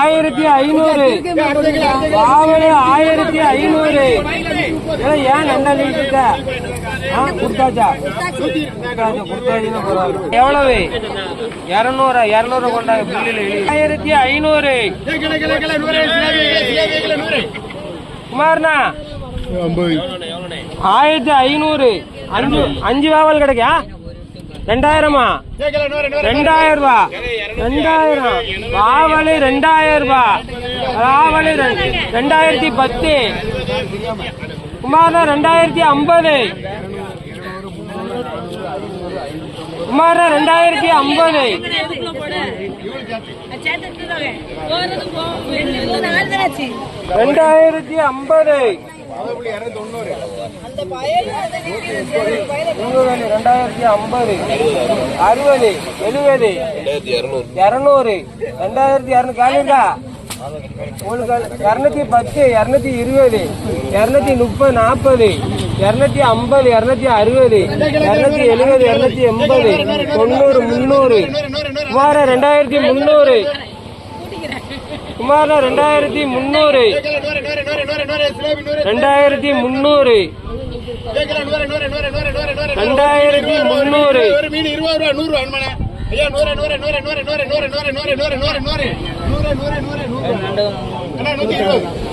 ஆயிரத்தி ஐநூறு. பாவலு ஆயிரத்தி ஐநூறு. ஏன் என்ன நீட்டு ஆ கொடுத்தாச்சா? எவ்வளவு? இரநூறு இரநூறு கொண்டாங்க பில்லில் ஆயிரத்தி ஐநூறு. குமார்ண்ணா. ஆயிரத்தி ஐநூறு. அஞ்சு அஞ்சு வாவல் கிடைக்கா ரெண்டாயிரமா? ரெண்டாயிரம் ரூபா ரெண்டாயிரம். வாவலி ரெண்டாயிரம் ரூபா வாவலி ரெ- ரெண்டாயிரத்தி பத்து. குமாரா ரெண்டாயிரத்தி ஐம்பது. குமாரா ரெண்டாயிரத்தி ஐம்பது. ரெண்டாயிரத்தி ஐம்பது. ரெண்டாயிரத்தி ஐம்பது அறுபது எழுபது இரநூறு. ரெண்டாயிரத்தி இரநூறு காலிருக்கா? உங்களுக்கு இரநூத்தி பத்து இரநூத்தி இருபது இரநூத்தி முப்பது நாற்பது இரநூத்தி ஐம்பது இரநூத்தி அறுபது இரநூத்தி எழுபது இரநூத்தி எண்பது தொண்ணூறு முந்நூறு. வார ரெண்டாயிரத்தி முந்நூறு. குமார ரெண்டாயிரத்தி முந்நூறு. ரெண்டாயிரத்தி முந்நூறு. ரெண்டாயிரத்தி முந்நூறு. மீன் இருபது ரூபா நூறு ரூபா அனுமனே ஐயா நூறு நூறு நூறு நூறு நூறு நூறு நூறு நூறு நூறு நூறு நூறு நூறு நூறு நூறு நூறு அண்ணா நூத்தி இருபது.